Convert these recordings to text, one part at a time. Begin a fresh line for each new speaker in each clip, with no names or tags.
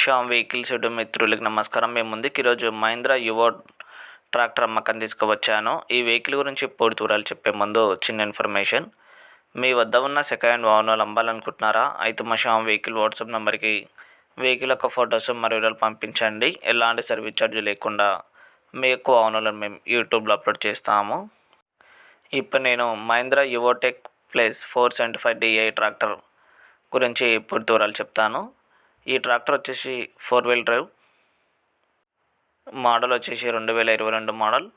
Shyam vehicles YouTube మిత్రులకి నమస్కారం. మేము ముందుకు ఈరోజు మహీంద్రా యువో ట్రాక్టర్ అమ్మకం తీసుకువచ్చాను. ఈ వెహికల్ గురించి పూర్తి వివరాలు చెప్పే ముందు చిన్న ఇన్ఫర్మేషన్. మీ వద్ద ఉన్న సెకండ్ హ్యాండ్ వాహనాలు అమ్మాలనుకుంటున్నారా? అయితే మా శ్యామ్ వెహికల్ వాట్సాప్ నెంబర్కి వెహికల్ యొక్క ఫొటోస్ మరియు వివరాలు పంపించండి. ఎలాంటి సర్వీస్ ఛార్జ్ లేకుండా మీ యొక్క వాహనాలను మేము యూట్యూబ్లో అప్లోడ్ చేస్తాము. ఇప్పుడు నేను Mahindra Yuvotech plus four seventy five DI tractor గురించి పూర్తి వివరాలు చెప్తాను. ఈ ట్రాక్టర్ వచ్చేసి ఫోర్ వీల్ డ్రైవ్. మోడల్ వచ్చేసి రెండు వేల ఇరవై రెండు మోడల్.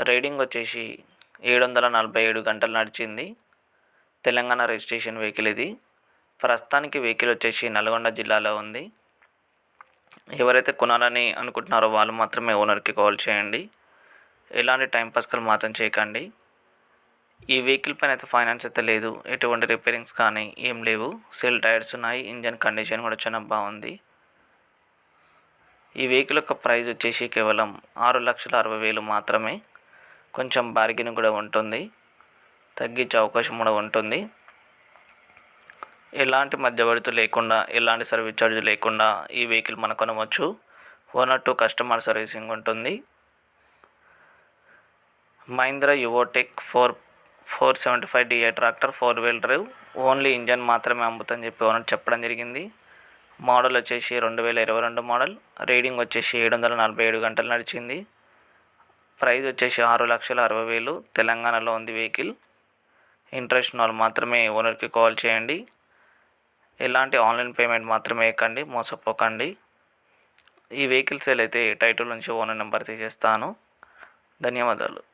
రైడింగ్ వచ్చేసి ఏడు వందల నలభై ఏడు గంటలు నడిచింది. తెలంగాణ రిజిస్ట్రేషన్ వెహికల్ ఇది. ప్రస్తుతానికి వెహికల్ వచ్చేసి నల్గొండ జిల్లాలో ఉంది. ఎవరైతే కొనాలని అనుకుంటున్నారో వాళ్ళు మాత్రమే ఓనర్కి కాల్ చేయండి. ఎలాంటి టైం పాస్కల్ మాత్రం చేయకండి. ఈ వెహికల్ పైన అయితే ఫైనాన్స్ అయితే లేదు. ఎటువంటి రిపేరింగ్స్ కానీ ఏం లేవు. సెల్ టైర్స్ ఉన్నాయి. ఇంజన్ కండిషన్ కూడా చాలా బాగుంది. ఈ వెహికల్ యొక్క ప్రైస్ వచ్చేసి కేవలం ఆరు లక్షల అరవై వేలు మాత్రమే. కొంచెం బార్గెన్ కూడా ఉంటుంది. తగ్గించే అవకాశం కూడా ఉంటుంది. ఎలాంటి మధ్యవర్తి లేకుండా ఎలాంటి సర్వీస్ ఛార్జ్ లేకుండా ఈ వెహికల్ మనం కొనవచ్చు. One or two customer servicing ఉంటుంది. Mahindra Yuvotech four four seventy five DI tractor four wheel drive only engine మాత్రమే అమ్ముతని చెప్పి ఓనర్ చెప్పడం జరిగింది. మోడల్ వచ్చేసి రెండు వేల ఇరవై రెండు మోడల్ రీడింగ్ వచ్చేసి ఏడు వందల నలభై ఏడు గంటలు నడిచింది. ప్రైస్ వచ్చేసి ఆరు లక్షల అరవై వేలు తెలంగాణలో ఉంది వెహికల్. ఇంట్రెస్ట్ వాళ్ళు మాత్రమే ఓనర్కి కాల్ చేయండి. ఎలాంటి ఆన్లైన్ పేమెంట్ మాత్రమే ఎక్కండి మోసపోకండి. ఈ వెహికల్ సేల్ అయితే టైటిల్ నుంచి ఓనర్ నెంబర్ తీసేస్తాను. ధన్యవాదాలు.